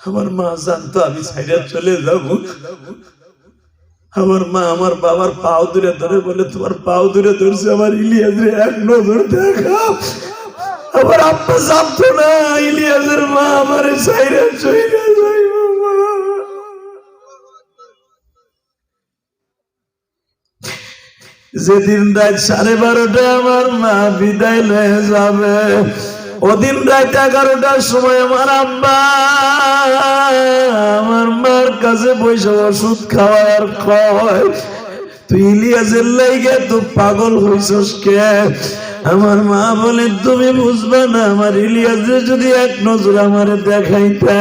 আমার মা জানতো আমি সাইডে চলে যাব। আমার মা আমার বাবার পাও দূরে ধরে বলে, তোমার পাও দূরে ধরছে, আমার ইলিয়াসের এক নজর দেখাও আমার আব্বা জানতো না, ইলিয়াসের মা আমার সাইডে চলে যেদিন রাত সাড়ে বারোটা আমার মা বিদায় লয়ে যাবে ওদিন রাত এগারোটার সময় আমার আব্বা আমার মার কাছে বসে ওষুধ খাওয়ার কয়, তুই ইলিয়াসের লাইগে তো পাগল হইছস কে? আমার মা বলে, তুমি বুঝবা না, আমার ইলিয়াসের যদি এক নজর আমারে দেখাইতে,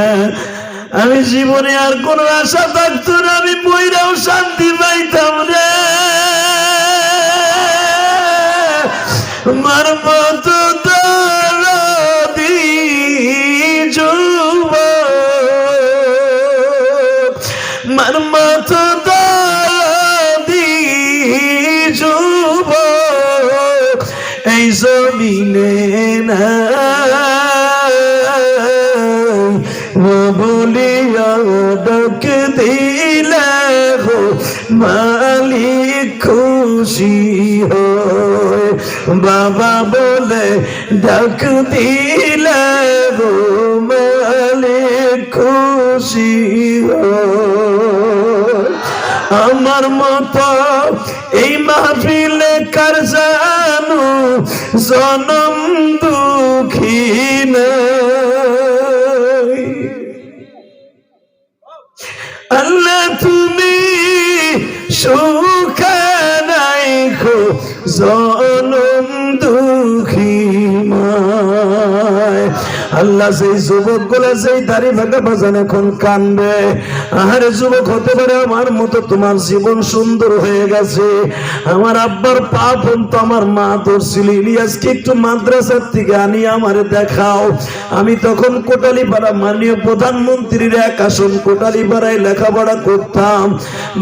আমি জীবনে আর কোনো আশা থাকতো না, আমি বইরাও শান্তি পাইতাম রে। মার মতো মালিক খুশি হয়। বাবা বলে, ডাক দিলে গো মালিক খুশি আমার মতো এই মাহফিলে কার জানু? জনম দুঃখী নাই জনম আল্লাহ সেই যুবকগুলা সেই দাড়ি ভাগা বাজান এখন কানবে। আহারে যুবক হতে পারে আমার মতো তোমার জীবন সুন্দর হয়ে গেছে। আমার আব্বার পাপ তো আমার মা ধরছিল। ইলিয়াসকে একটু মাদ্রাসার থেকে আনি আমারে দেখাও। আমি তখন কোটালীপাড়া মাননীয় প্রধানমন্ত্রীর এক আসন কোটালীপাড়ায় লেখাপড়া করতাম।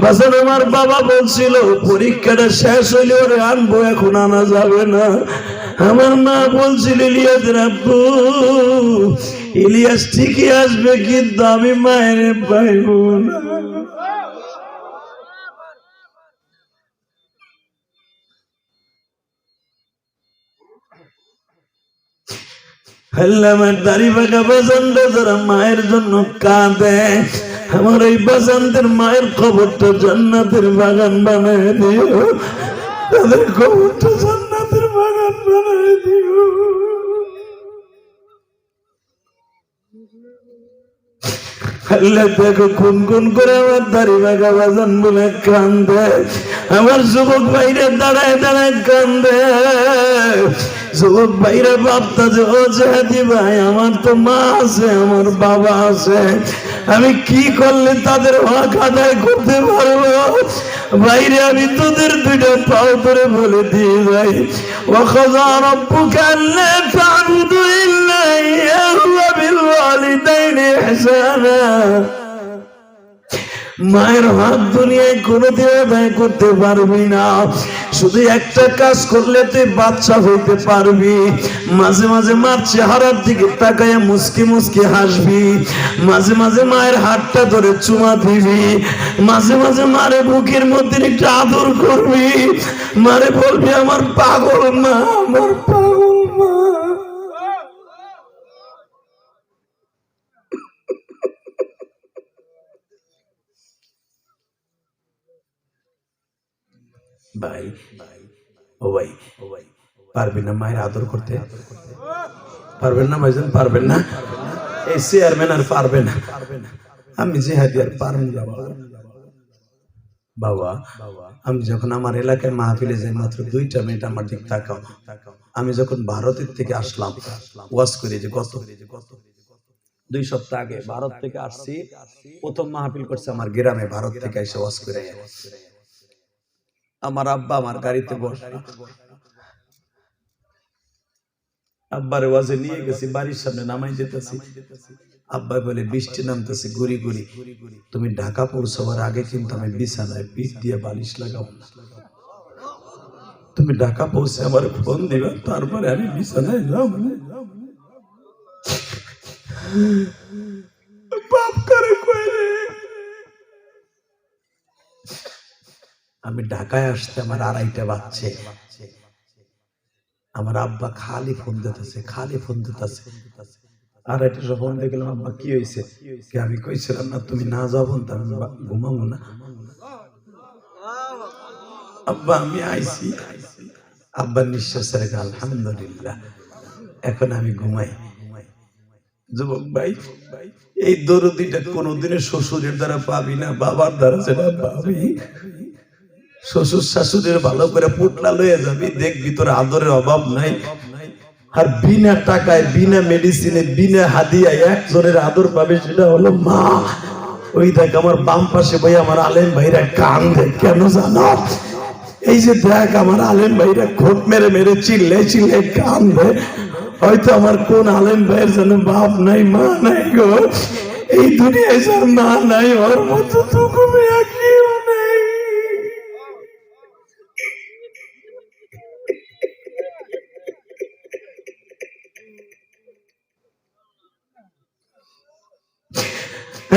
বাসান আমার বাবা বলছিল, পরীক্ষাটা শেষ হইলে ওরে আনব, এখন আনা যাবে না। আমার মা বলছিল, ইলিয়াস আব্বু ইলিয়াস ঠিকই আসবে, কিন্তু আমি মায়ের পাইব না। আল্লাহ আমার দাড়ি যারা মায়ের জন্য কাঁদে, আমার এই বাজানদের মায়ের খবরটা জান্নাতের বাগান বানায় দিও। তাদের খবরটা দেখো করে আমার দাড়ি বাজান বলে কান্দে। আমার যুবক বাইরে দাঁড়ায় দাঁড়ায় কান্দে। যুবক বাইরে যে, ও জাহাদি ভাই, আমার তো মা আছে, আমার বাবা আছে। আমি কি করলে তাদের হক আদায় করতে পারব? বাইরে আমি তোদের দুইটা পাও ধরে বলে দিয়ে যাই ও খোদা কান্নে ফাবুদু ইল্লা ইয়াহু বিল ওয়ালিদাইনি ইহসানা। মায়ের হাত দুনিয়ায় কোনোদিন আদায় করতে পারবি না। শুধু একটা কাজ করলে তুই বাচ্চা হইতে পারবি। মাঝে মাঝে মার চেহারার দিকে তাকায় মুসকি মুসকি হাসবি। মাঝে মাঝে মায়ের হাতটা ধরে চুমা দিবি। মাঝে মাঝে মারে বুকের মধ্যে একটু আদর করবি। মারে বলবি, আমার পাগল মা, আমার পাগল মা ভাই, ও ভাই, পারবেন না মায়ের আদর করতে? পারবেন না ভাইজান পারবেন না? এই চেয়ারম্যান আর পারবে না। আমি হাতি আর পারবেন বাবা। আমি যখন আমার এলাকায় মাহফিলে যাই, মাত্র দুইটা মিনিট আমার দিক তাকাও। আমি যখন ভারতের থেকে আসলাম, ওয়াজ করি যে গত দুই সপ্তাহ আগে ভারত থেকে আসছি, প্রথম মাহফিল করছে আমার গ্রামে, ভারত থেকে এসে ওয়াজ করে আমার আব্বা আমার গাড়িতে বস। আব্বার ওয়াজে নিয়ে গেছি, বাড়ির সামনে নামাই যেতেছি আব্বা বলে, বৃষ্টি নামতেছে গুড়ি গুড়ি তুমি ঢাকা পৌঁছাবার আগে কিন্তু আমি বিছানায় পিঠ দিয়ে বালিশ লাগাবো না। তুমি ঢাকা পৌঁছে আমার ফোন দিবা, তারপরে আমি বিছানায় যাব। বাপ করে আমি ঢাকায় আসতে আমার আড়াইটা বাচ্চে আমার আব্বা খালি ফোন দিতেছে, খালি ফোন দিতেছে। আড়াইটা সব ফোন দিয়ে গেলাম, আব্বা, কি হয়েছে আমি কইছিলাম না, তুমি না যাব তা আমি ঘুমাবো না। আব্বা, আমি আইছি। আব্বার নিঃশ্বাস রেখে আলহামদুলিল্লাহ, এখন আমি ঘুমাই। যুবক ভাই, এই দরদিটা কোনোদিনের শ্বশুরের দ্বারা পাবি না, বাবার দ্বারা যেটা পাবি। শ্বশুর শাশুড়ির ভালো করে পুটলা লয়ে যাবি, দেখবি তোর আদরের অভাব নাই। আর বিনা টাকায়, বিনা মেডিসিনে বিনা হাদিয়ায় একজনের আদর পাবে সেটা হলো মা। ওই দেখ আমার বাম পাশে ভাই আমার আলেম ভাইরা কান দেখ কেন জানো? এই যে দেখ আমার আলেম ভাইরা খোট মেরে মেরে চিল্লে চিল্লে কান দেয় হয়তো আমার কোন আলেম ভাইয়ের যেন বাপ নাই, মা নাই গো। এই দুনিয়ায় যার মা নাই, ওর মতো তুমি কেউ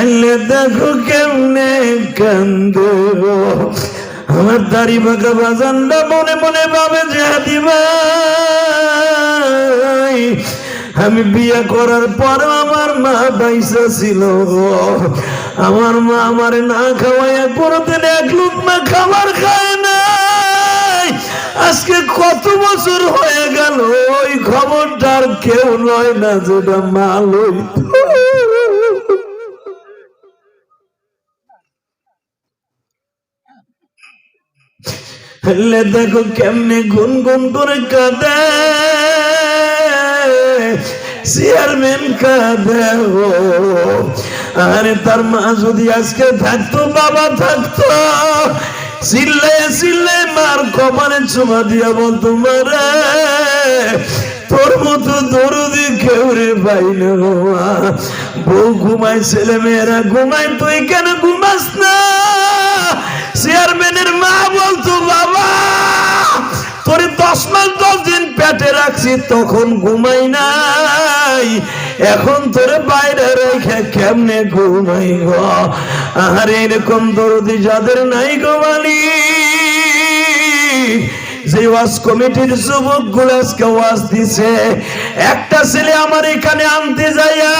আল্লাহ দেখো কেমনে কান্দে। আমার দাড়ি বাঁকা বাজানটা মনে মনে ভাবে যে ভাই আমি বিয়ে করার পর আমার মা বাইসা ছিল। আমার মা আমার না খাওয়াইয়া কোনোদিন এক লুকমা খাবার খায় নাই আজকে কত বছর হয়ে গেল, ওই খবরটার কেউ নয় না যেটা মা লইত হেলে দেখো কেমনে গুন গুন করে কাঁদে। চেয়ারম্যান কাঁদে আরে তার মা যদি আজকে থাকতো, বাবা থাকতো। চিল্লে চিল্লে মার কপালে চুমা দিয়া বলতো মারে তোর মতো দরদি কেউ রে মা। বউ ঘুমায় ছেলে মেয়েরা ঘুমায়, তুই কেন ঘুমাস না? চেয়ারম্যানের মা বলতো, বাবা, তোর দশ মাস দশ দিন পেটে রাখছি, তখন ঘুমাই নাই। এখন তোর বাইরে রেখে কেমনে ঘুমাই গো? আর এরকম দরদি যাদের নাই গো মালিক। যে ওয়াজ কমিটির যুবকগুলো আজকে ওয়াজ দিছে, একটা ছেলে আমার এখানে আনতে যাইয়া,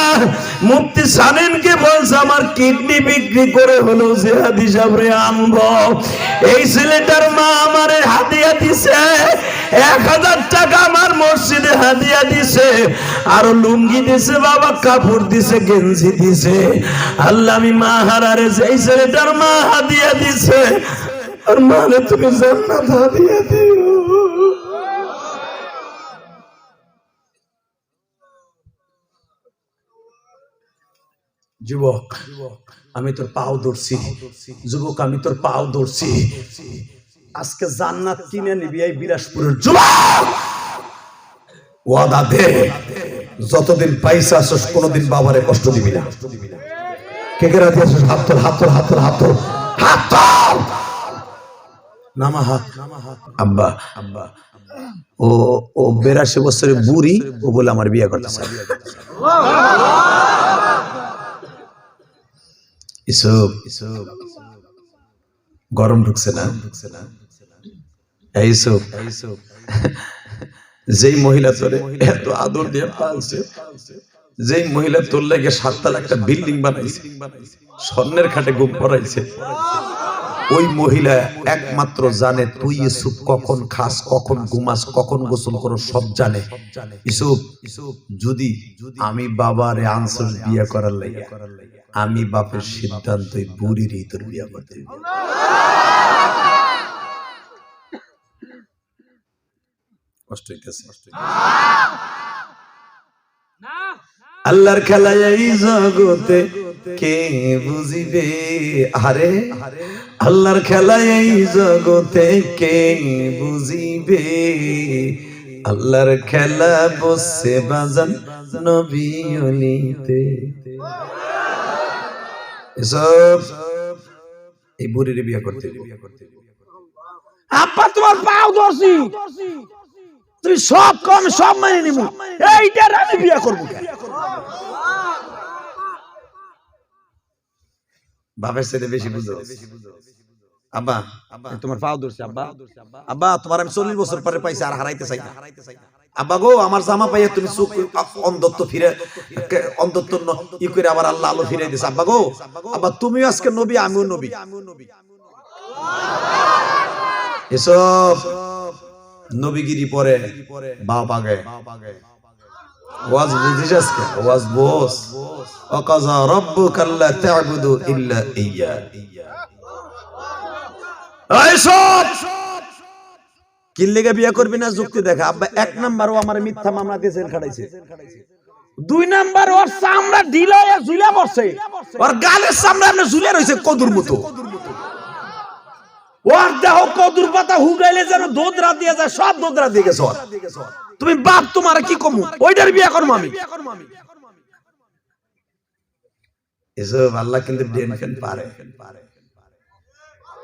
মুফতি সানেনকে বলছে, আমার কিডনি বিক্রি করে হলো যে হাদি সাবরে আনব। এই ছেলেটার মা আমার হাদিয়া দিছে, এক হাজার টাকা আমার মসজিদে হাদিয়া দিছে, আরও লুঙ্গি দিছে, বাবা কাপড় দিছে, গেঞ্জি দিছে। আল্লাহ আমি মা হারারে এই ছেলেটার মা হাদিয়া দিছে আর মানে তুমি যুবক, আমি তোর পাও ধরছি। যুবক, আমি তোর পাও ধরছি। আজকে জান্নাত কিনে নিবি এই বিলাসপুরের যুবক। ওয়াদা দে, যতদিন পাইসা আসস কোনোদিন বাবারে কষ্ট দিবি না। কে কে রাতে আসস হাত তোর হাত তোর হাত তোর হাত তোর হাত তোর নামা হাত আব্বা আব্বা। ও ও বেরাশি বছরের বুড়ি ও বলে আমার বিয়ে করতে গরম ঢুকছে না? ঢুকছে যেই মহিলা তোরে এত আদর দিয়ে পালছে যেই মহিলা তোর লাগে সাততাল একটা বিল্ডিং বানাইছে স্বর্ণের খাটে ঘুম পড়াইছে ওই মহিলা একমাত্র জানে তুই ইসুপ কখন খাস কখন ঘুমাস কখন গোসল করো সব জানে। ইসুপ যদি আমি বাবারে আনসার বিয়ে করার লাগে আমি বাপের সিদ্ধান্তই বুড়িরই তোর বিয়ে করতে কষ্ট হইতেছে। আল্লাহর খেলায় এই জগতে কে বুঝিবে? আরে, আল্লাহর খেলায় এই জগতে কে বুঝিবে? আল্লাহর খেলা বসে বাজান নবী এসব এই বুড়ির বিয়ে করতে আব্বা, তোমার পাও ধরছি। তুমি সব কম, সব মেনে নিব এইটার আমি বিয়ে করব কেন? বাপের সাথে বেশি বুঝো। আব্বা তোমার পাও ধরছি আব্বা। আব্বা। তোমার আমি চল্লিশ বছর পরে পাইছি আর হারাইতে চাই না। আব্বা গো আমার জামা পাইয়া তুমি চোখ অন্ধত্ব ফিরে অন্ধত্ব ন- ই করে আবার আল্লাহ আলো ফিরে দিছে। আব্বা গো আব্বা তুমিও আজকে নবী আমিও নবী। এসব নবীগিরি পরে বাপ আগে। ওয়াজ বুঝিস আজকে? ওয়াজ বোস অকাজা রব্বুকা আল্লা তা'বুদু ইল্লা ইয়্যা এইসব কি লেগে বিয়ে করবি না যুক্তি দেখা? আব্বা, এক নাম্বারও আমার মিথ্যা মামলা দিয়ে জেল খাটাইছে। দুই নাম্বার ওর চামড়া ঢিলা হয়ে ঝুলে পড়ছে। ওর গালের সামনে আপনি ঝুলে রয়েছে কদুর মতো। ওর দেহ কদুর পাতা হুগাইলে যেন দোদরা দিয়ে যায়, সব দোদরা দিয়ে গেছে ওর। তুমি বাপ তোমার কি কমু? ওইটার বিয়ে করব আমি। এসব আল্লাহ কিন্তু ডেন ফেন পারে।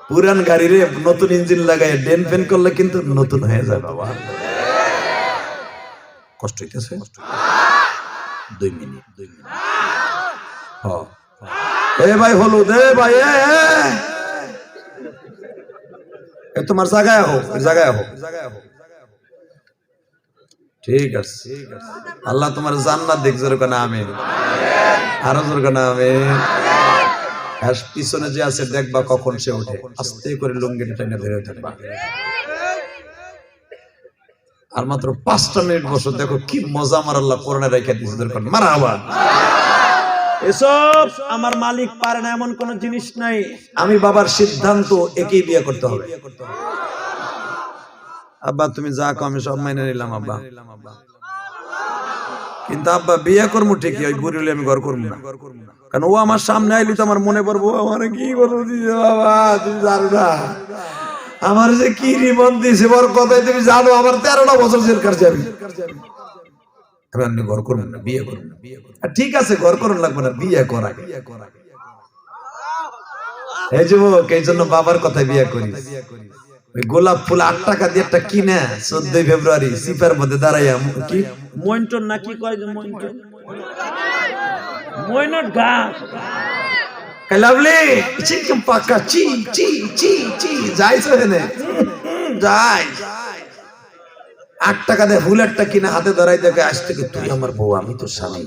পুরান গাড়িরে নতুন ইঞ্জিন লাগাই ডেন ফেন করলে কিন্তু নতুন হয়ে যায় বাবা। কষ্ট হইতেছে? দুই মিনিট দুই মিনিট। এ ভাই হলুদ এ ভাই এ এ। এ তোমার জায়গায় হোক জায়গায় হোক ঠিক আছে। আল্লাহ তোমার জান্নাত দেখ জোর কেন আমিন। আরও জোর কেন আর পিছনে যে আছে দেখবা কখন সে ওঠে। আস্তে করে লুঙ্গিটা টেনে ধরে থাকবা আর মাত্র পাঁচটা মিনিট বসো দেখো কি মজা আমার আল্লাহ করোনা রেখে দিয়েছে দরকার মারা আবার এসব আমার মালিক পারে না এমন কোন জিনিস নাই। আমি বাবার সিদ্ধান্ত একেই বিয়ে করতে হবে। আব্বা, তুমি যা কো আমি সব মাইনে নিলাম, আব্বা। কিন্তু আব্বা, বিয়ে করব ঠিকই, ওই বুড়ি হলে আমি ঘর করব না। কারণ ও আমার সামনে আইলি তো আমার মনে পড়ব, আমার কি দিছে বাবা, তুমি জানো না। আমার যে কি রিবন দিছে, বড় কথাই তুমি জানো, আমার তেরোটা বছর জেল কার যাবি আমি আপনি ঘর করবেন না, বিয়ে করবেন ঠিক আছে, ঘর করুন লাগবে না, বিয়ে করা। বিয়ে করা এই যুবক, এই জন্য বাবার কথায় বিয়ে করি ওই গোলাপ ফুল আট টাকা দিয়ে একটা কিনে চোদ্দই ফেব্রুয়ারি সিপার মধ্যে দাঁড়াইয়া কি? মইন্টন না কি কয় যে মইন্টন মইনট ঘাস লাভলি চিকম পাকা চি চি চি চি যাইছো হেনে যাই। আট টাকা দিয়ে ফুল একটা কিনে হাতে ধরাই দেখে আজ থেকে তুই আমার বউ আমি তো স্বামী।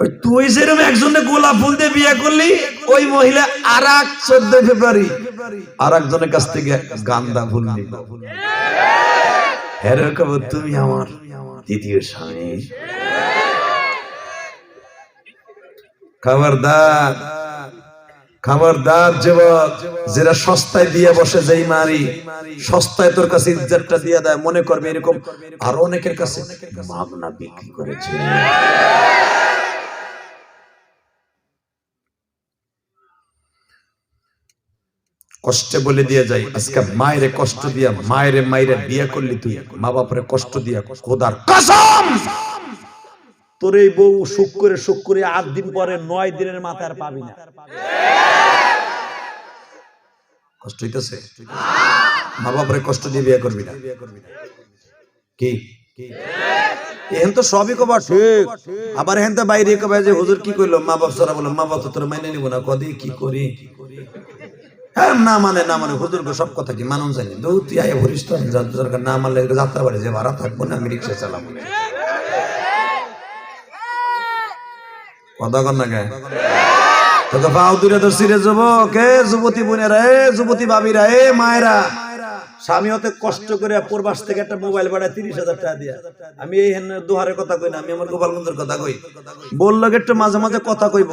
ওই তুই যেরকম একজনে গোলাপ ফুল দিয়ে বিয়ে করলি, ওই মহিলা আর এক চোদ্দ ফেব্রুয়ারি। আর একজনের কাছ থেকে গান্দা ফুল নিল। কব তুমি আমার দ্বিতীয় স্বামী। খবরদার খবরদার যুবক যেটা সস্তায় দিয়ে বসে যেই মারি, সস্তায় তোর কাছে ইজ্জতটা দিয়ে দেয়, মনে করবে এরকম আরও অনেকের কাছে মাগনা বিক্রি করেছে। কষ্টে বলে দিয়ে যাই আজকে মায়েরে কষ্ট দিয়া, মায়েরে মায়েরে বিয়ে করলি তুই, মা বাপরে কষ্ট দিয়া, খোদার কসম! তোর এই বউ সুখ করে সুখ করে আট দিন পরে নয় দিনের মাথায় আর পাবি না। কষ্ট হইতেছে? মা বাপরে কষ্ট দিয়ে বিয়ে করবি না। কি? এখন তো সবই কবা ঠিক। আবার এখন তো বাইরে কবা যে হুজুর কি কইলো? মা বাপ সারা বলো মা বাপ তো তোর মাইনে নিব না কদি কি করি? হ্যাঁ না মানে না মানে হুজুরকে সব কথা কি মানুষ জানি দৌ তুই আয় ভরিস তো না মানলে যাত্রা বাড়ি, যে ভাড়া থাকব না, আমি রিক্সা চালাবো। কথা কর না কে? তোকে পাও দূরে তো সিরে যুবক, এ যুবতী বোনেরা, এ যুবতী ভাবিরা, এ মায়েরা। স্বামী হতে কষ্ট করে পূর্বাস থেকে একটা মোবাইল ভাড়া তিরিশ হাজার টাকা দিয়া। আমি এই দোহারের কথা কই না, আমি আমার গোপালগঞ্জের কথা কই। বলল একটু মাঝে মাঝে কথা কইব।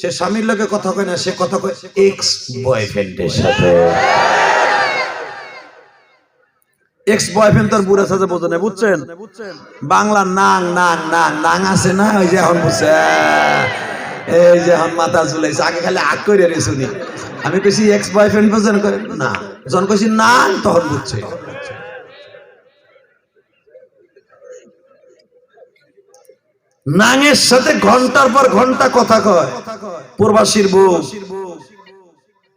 সে স্বামীর লোকে কথা কই না, সে কথা কই এক্স বয়ফ্রেন্ডের সাথে। এক্স বয়ফ্রেন্ড তোর বুড়া সাথে বোঝে না, বুঝছেন? বাংলা নাং নাং নাং নাং আছে না, ওই যে এখন বুঝছে। এই যে মাথা আগে খালি আগ করে রে শুনি আমি কইছি এক্স বয়ফ্রেন্ড করে না। যখন কইছি, নাং, তখন বুঝছে। নাঙের সাথে ঘণ্টার পর ঘণ্টা কথা কয়। প্রবাসীর বউ।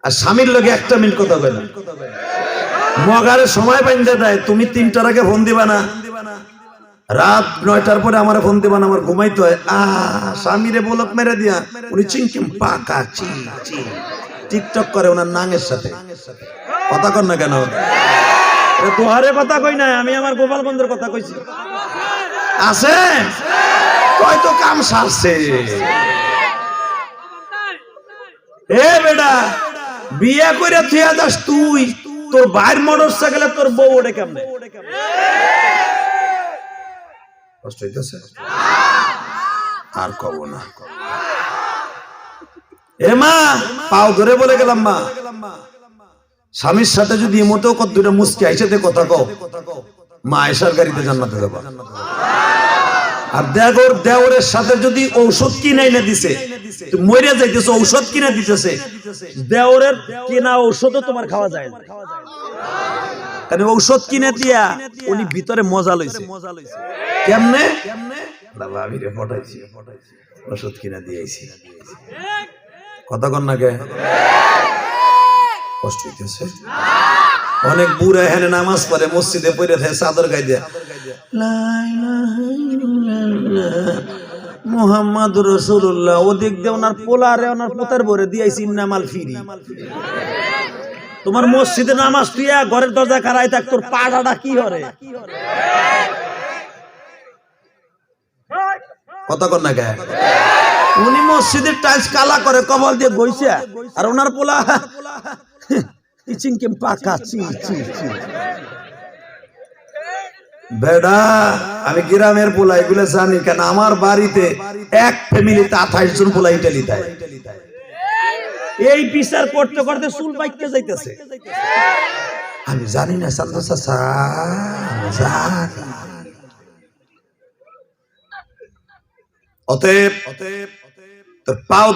আর স্বামীর লোকে একটা মিনিট কথা কয় না। মগারে সময় বাইন্দে দেয়, তুমি তিনটার আগে ফোন দিবা না। রাত নয়টার পরে আমার ফোন দেবান আমার ঘুমাইতে হয়। আহ স্বামীরে বলক মেরে দিয়া উনি চিংকিম পাকা চি চি টিকটক করে ওনার নাঙের সাথে। কথা কর না কেন? তোহারে কথা কই নাই আমি আমার গোপাল বন্ধুর কথা কইছি। আছে? কয় তো কাম সারছে। এ বেটা বিয়ে করে থিয়া যাস তুই। তোর বাইর মোটর সাইকেলে তোর বউ ওঠে কেমনে? কষ্ট হইতেছে? আর কব না। এ মা, পাও ধরে বলে গেলাম মা। স্বামীর সাথে যদি এমতেও কত মুসকি আইসাতে কথা কও। মা আয়সার গাড়িতে জান্নাতে যাবা। আর দেওরের সাথে যদি ঔষধ কিনে এনে দিছে মরে যাইতেছে, ঔষধ কিনে দিতেছে। দেওরের কেনা ঔষধও তোমার খাওয়া যায় না। কারণ ঔষধ কিনে দিয়া উনি ভিতরে মজা লইছে। কেমনে? ভাবি রে ফটাইছি। ওষুধ কিনা দিয়েছি। কথা কন না কে কষ্ট হইতেছে। অনেক বুড়া হেনে নামাজ পড়ে, মসজিদে পড়ে থাকে, চাদর গাই দিয়া মোহাম্মদ রসুল্লাহ ওদিক দিয়ে ওনার পোলারে, ওনার পোতার ভরে দিয়েছি নামাল ফিরি। তোমার মসজিদে নামাজ তুইয়া ঘরের দরজা কারাই থাক তোর পাড়াটা কি হরে? কথা কন না কে? উনি মসজিদের টাইলস কালা করে কবল দিয়ে গইছে আর ওনার পোলা ইচিংকে পাকা চি চি চি। বেডা আমি গ্রামের পোলা এগুলো জানি কেন? আমার বাড়িতে এক ফ্যামিলিতে আঠাইশ জন পোলা ইটালিতে এই বিচার করতে করতে চুল বাইকে যাইতেছে। আমি জানি না সান্দো চাচা। অতএব তোর পাও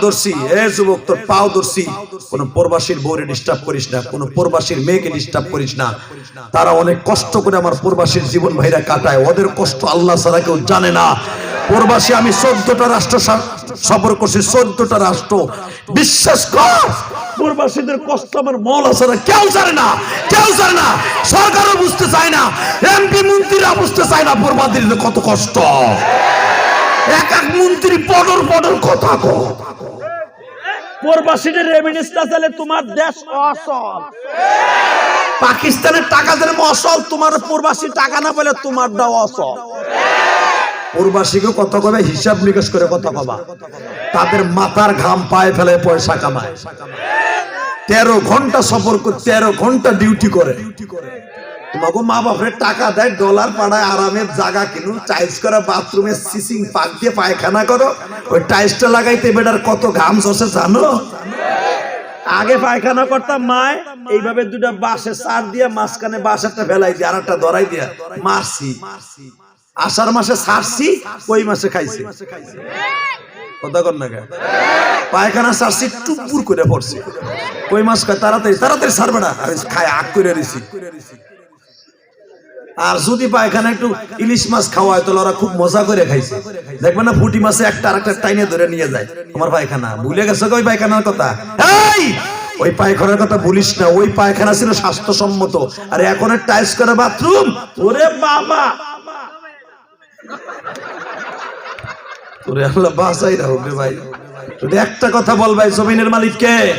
এ যুবক, তোর পাও কোন প্রবাসীর বউরে ডিস্টার্ব করিস না, কোন প্রবাসীর মেয়েকে ডিস্টার্ব করিস না। তারা অনেক কষ্ট করে আমার প্রবাসীর জীবন ভাইরা কাটায়। ওদের কষ্ট আল্লাহ ছাড়া কেউ জানে না। প্রবাসী আমি চোদ্দটা রাষ্ট্র সফর করছি চোদ্দটা রাষ্ট্র। বিশ্বাস কর প্রবাসীদের কষ্ট আমার মৌলা ছাড়া কেউ জানে না কেউ জানে না সরকারও বুঝতে চায় না এমপি মন্ত্রীরা বুঝতে চায় না প্রবাসীদের কত কষ্ট। এক এক মন্ত্রী পডর পডর কথা কো প্রবাসীদের রেমিনেন্স না চাইলে তোমার দেশ অসল। পাকিস্তানের টাকা যেন অসল তোমার প্রবাসী টাকা না পেলে তোমার দাও অসল। প্রবাসীকে কত কবে হিসাব নিকাশ করে কথা কবা তাদের মাথার ঘাম পায়ে ফেলে পয়সা কামায়। তেরো ঘণ্টা সফর করে, তেরো ঘণ্টা ডিউটি করে। তোমাকে মা বাপের টাকা দেয় ডলার পাড়ায় আরামের জায়গা কিনুন টাইলস করা বাথরুমে সিসিং পাক দিয়ে পায়খানা করো। ওই টাইলসটা লাগাইতে বেটার কত ঘাম ঝরছে জানো? আগে পায়খানা করতাম মায়, এইভাবে দুটা বাঁশের সার দিয়ে মাঝখানে একটা ফেলাই দিয়ে আর একটা ধরাই দিয়া, মারছি। আষাঢ় মাসে ছাড়ছি ওই মাসে খাইছি। তাড়াতাড়ি পায়খানা একটু ইলিশ মাছ তাহলে ওরা খুব মজা করে খাইছে। দেখবে না, ফুটি মাছে একটা আরেকটা টাইনে ধরে নিয়ে যায়। তোমার পায়খানা, ভুলে গেছো ওই পায়খানার কথা? ওই পায়খানার কথা বলিস না, ওই পায়খানা ছিল স্বাস্থ্যসম্মত। আর এখন টাইস করে বাথরুম ওরে বাবা! তোরে আল্লাহ, বাঁচাই রাখুক রে ভাই। তুই একটা কথা বল ভাই, জমিনের মালিককে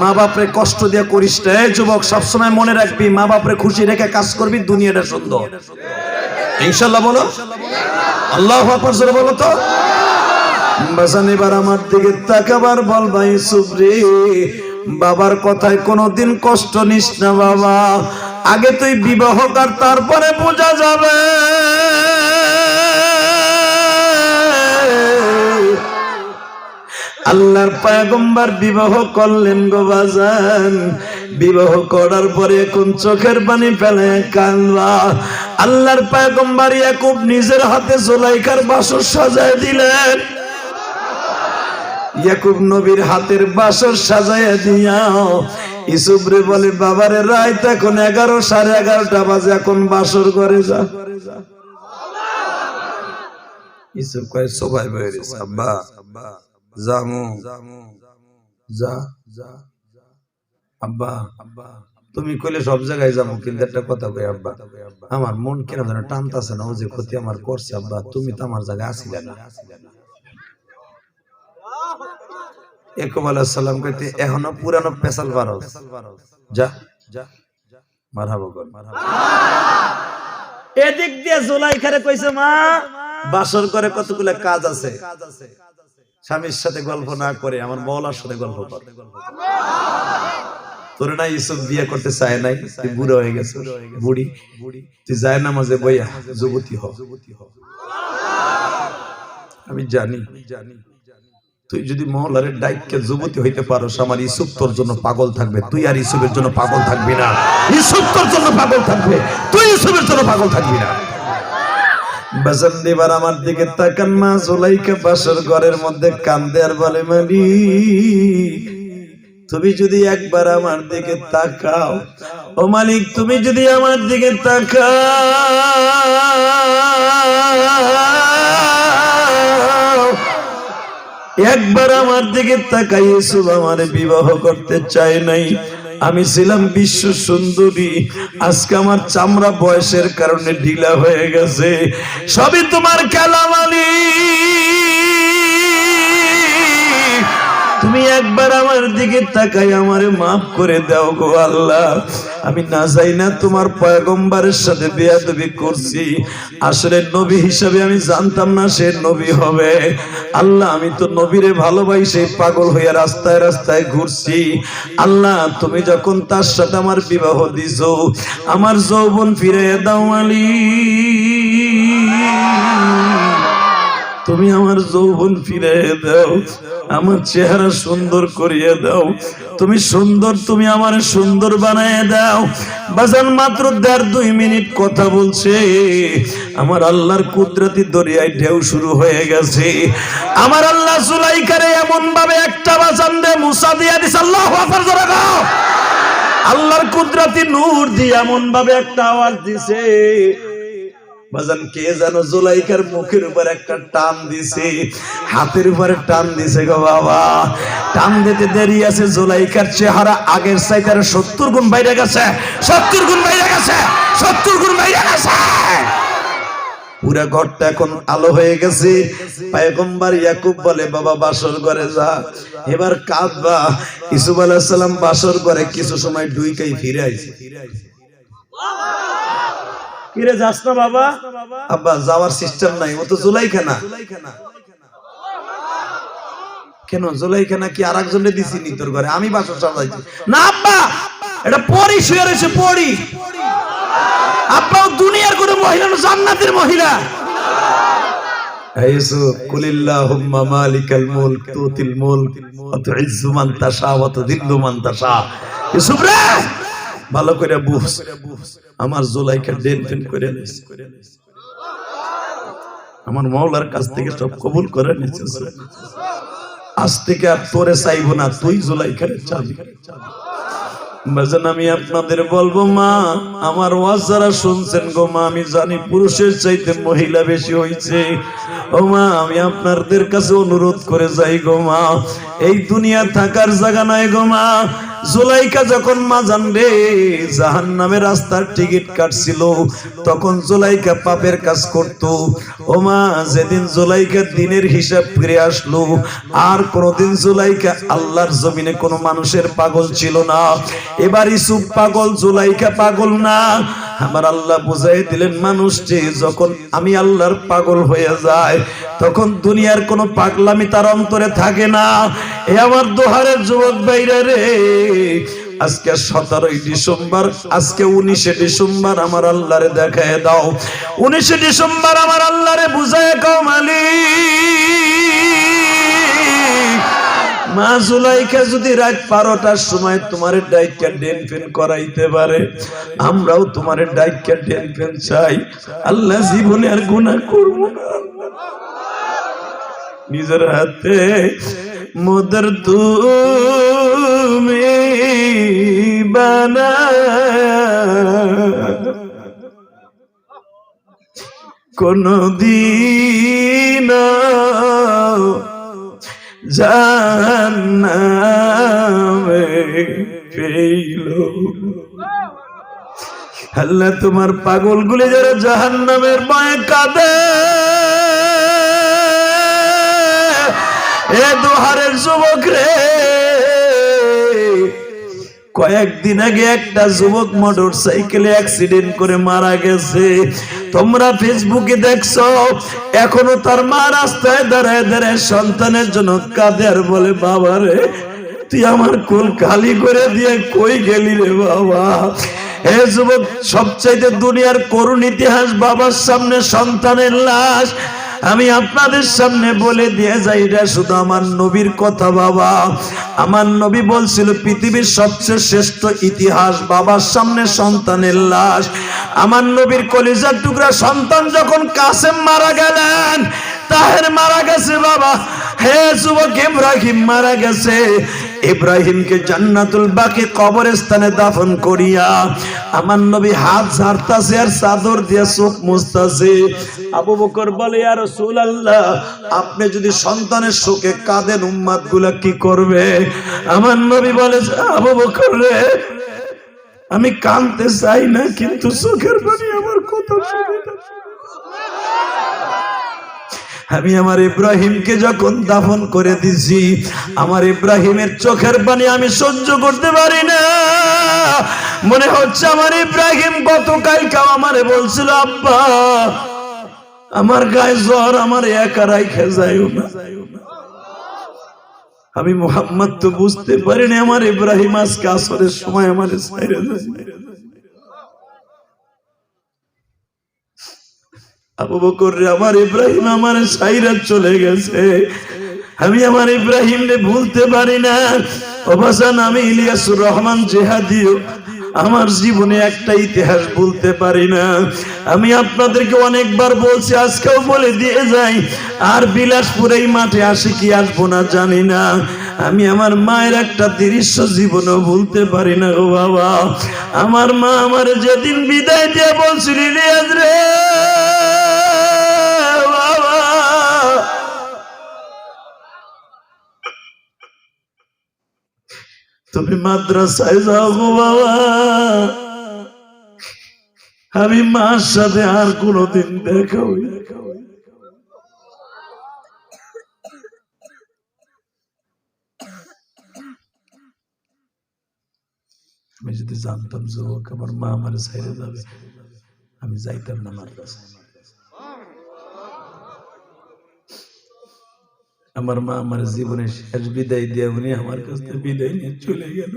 মা বাপরে কষ্ট দিয়ে করিস যুবক, সবসময় মনে রাখবি, মা বাপরে খুশি রেখে কাজ করবি, দুনিয়াটা সুন্দর। ইনশাল্লাহ বলো। আল্লাহ জোরে বলো তো। আমার দিকে তাকাবার বল ভাই, সুবরে। বাবার কথায় কোনোদিন কষ্ট নিস না বাবা। আগে তুই বিবাহ কর, তারপরে বোঝা যাবে। আল্লাহর পায়গম্বার বিবাহ করলেন গো বাজান। বিবাহ করার পরে এখন চোখের পানি ফেলে কান্না। আল্লাহর পায়গম্বার ইয়াকুব নিজের হাতে জোলাইকার বাসর সাজায় দিলেন। ইয়াকুব নবীর হাতের বাসর সাজাইয়া দিয়াও। ইসুফ রে বলে, বাবারে, রাত এখন এগারো, সাড়ে এগারোটা বাজে, এখন বাসর করে যা। ইসুফ কয়, সবাই আব্বা জামু যা আব্বা আব্বা তুমি কইলে সব জায়গায় যাব, কিন্তু একটা কথা কই, আব্বা। আমার মন কেন যেন টানতাছে না, ও যে ক্ষতি আমার করছে, আব্বা, তুমি তো আমার জায়গায় আসিলে না। একুব আলাইসাল্লাম কইতে, এখনও পুরানো পেশাল যা কর। এদিক দিয়ে কইছে, মা, বাসর করে কতগুলো কাজ আছে? স্বামীর সাথে গল্প না করে, আমার মৌলার সাথে গল্প করে। তোর না বিয়ে করতে চায় নাই, তুই বুড়ো হয়ে গেছে বুড়ি। তুই যায় না মাঝে বইয়া যুবতী হ। আমি জানি, তুই যদি মহলারে ডাইককে যুবতী হইতে পারোস, আমার ইসুফ তোর জন্য পাগল থাকবে, তুই আর ইসুফের জন্য পাগল থাকবি না। ইসুফ তোর জন্য পাগল থাকবে, তুই ইসুফের জন্য পাগল থাকবি না। বাজান আমার দিকে তাকান মা, জোলাইকা বাসর ঘরের মধ্যে কান্দে আর বলে, মালি, তুমি যদি একবার আমার দিকে তাকাও, ও মালিক, তুমি যদি আমার দিকে তাকাও, একবার আমার দিকে তাকাই ইসুফ আমার বিবাহ করতে চাই নাই। আমি ছিলাম বিশ্ব সুন্দরী। আজকে আমার চামড়া বয়সের কারণে ঢিলা হয়ে গেছে। সবই তোমার খেলামালি। তুমি একবার আমার দিকে তাকাই, আমারে মাফ করে দাও গো আল্লাহ। আমি না যাই না তোমার পয়গম্বরের সাথে বেয়াদবি করছি। আসলে নবী হিসাবে আমি জানতাম না সে নবী হবে। আল্লাহ, আমি তো নবীরে ভালোবাসে পাগল হয়ে রাস্তায় রাস্তায় ঘুরছি। আল্লাহ, তুমি যখন তার সাথে আমার বিবাহ দিছো, আমার যৌবন ফিরে দাও মালিক তুমি আমার যৌবন ফিরে দাও, আমার চেহারা সুন্দর করিয়ে দাও। তুমি সুন্দর, তুমি আমার সুন্দর বানিয়ে দাও। বাজান মাত্র দেড় দুই মিনিট কথা বলছে। আমার আল্লাহর কুদরতি দরিয়ায় ঢেউ শুরু হয়ে গেছে। আমার আল্লাহ সুলাইকারে এমন ভাবে একটা বাজান দে, মুসা দিয়া দিস আল্লাহ আল্লাহর কুদরতি নূর দিয়ে এমন ভাবে একটা আওয়াজ দিছে। বাজান, কে জানো জুলাইকার মুখের উপর একটা টান দিছে, হাতের উপরে টান দিছে গো বাবা। টান দিতে দেরি আছে, জুলাইকার চেহারা আগের চাইতে সত্তর গুণ বাইরে গেছে, সত্তর গুণ বাইরে গেছে, সত্তর গুণ বাইরে গেছে। পুরা ঘরটা এখন আলো হয়ে গেছে। পায়গম্বার ইয়াকুব বলে, বাবা, বাসর ঘরে যা। এবার কাঁদবা। ইসুফ আলাইহিস সালাম বাসর ঘরে কিছু সময় ডুইকাই ফিরে আইছে। কিরে যাস না বাবা? আব্বা, যাওয়ার সিস্টেম নাই, ও তো জুলাইখানা। কেন, জুলাইখানা কি আর একজনে দিছি নি তোর ঘরে? আমি বাসর সাজাইছি। না, আব্বা, এটা পরি শুয়ে রয়েছে, পরি। আব্বাও দুনিয়ার কোনো মহিলা জান্নাতের মহিলা। ভালো করে বুঝ। আমার জুলাইকা ডেন ফেন করে আমার মাওলার কাছ থেকে সব কবুল করে নিছিস আজ থেকে আর তোরে চাইব না, তুই জুলাইকারে চাবি। আমি আপনাদের বলব, মা, আমার ওয়াজ যারা শুনছেন গো, মা, আমি জানি পুরুষের চাইতে মহিলা বেশি হয়েছে ও মা, আমি আপনাদের কাছে অনুরোধ করে যাই গো, মা। এই দুনিয়া থাকার জায়গা নয় গো, মা। জুলাইকা যখন মা জানবে জাহান নামে রাস্তার টিকিট কাটছিল, তখন জুলাইকা পাপের কাজ করতো। ও মা, যেদিন জুলাইকা দিনের হিসাব ফিরে আসলো, আর কোনদিন জুলাইকা আল্লাহর জমিনে কোনো মানুষের পাগল ছিল না। এবার ইসুফ পাগল, জুলাইকা পাগল না। আমার আল্লাহ বুঝাই দিলেন, মানুষটি যখন আমি আল্লাহর পাগল হয়ে যায়, তখন দুনিয়ার কোনো পাগলামি তার অন্তরে থাকে না। এ আমার দোহারের যুবক বাইরে রে, আজকে সতেরোই ডিসেম্বর, আজকে উনিশে ডিসেম্বর আমার আল্লাহরে দেখায় দাও। উনিশে ডিসেম্বর আমার আল্লাহরে বুঝায়, কাও মালিক মা জুলাইকা যদি রাত বারোটার সময় তোমার ডাইকা ফেন করাইতে পারে, আমরাও তোমার ডাইকা চাই। আল্লাহ জীবনে আর গুনাহ করব নিজের হাতে মোদের তুমি বানা কোনদিন জাহান্নামে ফেইল। আল্লাহ তোমার পাগলগুলি যারা জাহান নামের মায়ে কাঁদে এ দোহারের যুবক রে। কয়েকদিন আগে একটা যুবক মোটর সাইকেলে অ্যাক্সিডেন্ট করে মারা গেছে। তোমরা ফেসবুকে দেখছ, এখনও তার মা রাস্তায় দাঁড়ায় দাঁড়ায় সন্তানের জন্য কাঁদে আর বলে, বাবা রে, তুই আমার কোল খালি করে দিয়ে কই গেলি রে বাবা? এ যুবক, সবচাইতে দুনিয়ার করুণ ইতিহাস বাবার সামনে সন্তানের লাশ। আমি আপনাদের সামনে বলে দিয়ে যাই এটা শুধু আমার নবীর কথা বাবা। আমার নবী বলছিল, পৃথিবীর সবচেয়ে শ্রেষ্ঠ ইতিহাস বাবার সামনে সন্তানের লাশ। আমার নবীর কলিজার টুকরা সন্তান যখন কাসেম মারা গেলেন, তাহের মারা গেছে বাবা। হে যুবক ইব্রাহিম মারা গেছে। ইব্রাহিমকে জান্নাতুল বাকি কবরস্থানে দাফন করিয়া আমার নবী হাত ঝাড়তাছে আর চাদর দিয়ে চোখ মুছতাছে। আবু বকর বলে আর রাসূলুল্লাহ, আপনি যদি সন্তানের শোকে কাঁদেন উম্মাদগুলা কি করবে? আমার নবী বলে, আবু বকর রে, আমি কাঁদতে চাই না, কিন্তু চোখের পানি আমার কত সুবিধা আমি আমার ইব্রাহিমকে যখন দাফন করে দিছি আমার ইব্রাহিমের চোখের পানি আমি সহ্য করতে পারি না। মনে হচ্ছে আমার ইব্রাহিম গতকালকে আমারে বলছিল, আব্বা, আমার গায়ে জ্বর, আমার একা রাইখে যাইও না। আমি মোহাম্মদ তো বুঝতে পারিনি, আমার ইব্রাহিম আজকে আসরের সময় আমার আবু বকর আমার ইব্রাহিম আমার সাইরা চলে গেছে। আমি আমার ইব্রাহিম রে ভুলতে পারি না। অবসান আমি ইলিয়াসুর রহমান জেহাদিও আমার জীবনে একটা ইতিহাস বলতে পারি না। আমি আপনাদেরকে অনেকবার বলছি, আজকেও বলে দিয়ে যাই, আর বিলাসপুর এই মাঠে আসি কি আসব না জানি না। আমি আমার মায়ের একটা দৃশ্য জীবনও ভুলতে পারি না গো বাবা। আমার মা আমার যেদিন বিদায় দিয়ে বলছিল রে! তুমি মাদ্রাসায় যাও গো বাবা। আমি মার সাথে আর কোনোদিন দেখা হই আমি যদি জানতাম যুবক আমার মা আমার সাইডে যাবে, আমি যাইতাম না মাদ্রাসায়। আমার মা আমার জীবনের শেষ বিদায় দিয়ে উনি আমার কাছ থেকে বিদায় নিয়ে চলে গেল।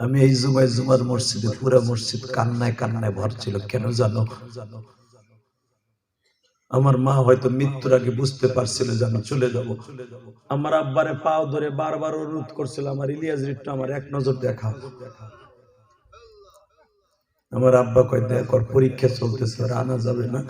আমি এই জুমায় জুমার মসজিদে, পুরা মসজিদ কান্নায় কান্নায় ভর ছিল। কেন জানো? আমার মা হয়তো মৃত্যুর আগে বুঝতে পারছিল যে আমি চলে যাব। আমার আব্বারে পাও ধরে বারবার অনুরোধ করছিল, আমার ইলিয়াস রিট্টু, আমার এক নজর দেখা। আমার আব্বা কয়, দেখ পরীক্ষা চলতেছে আনা যাবে না।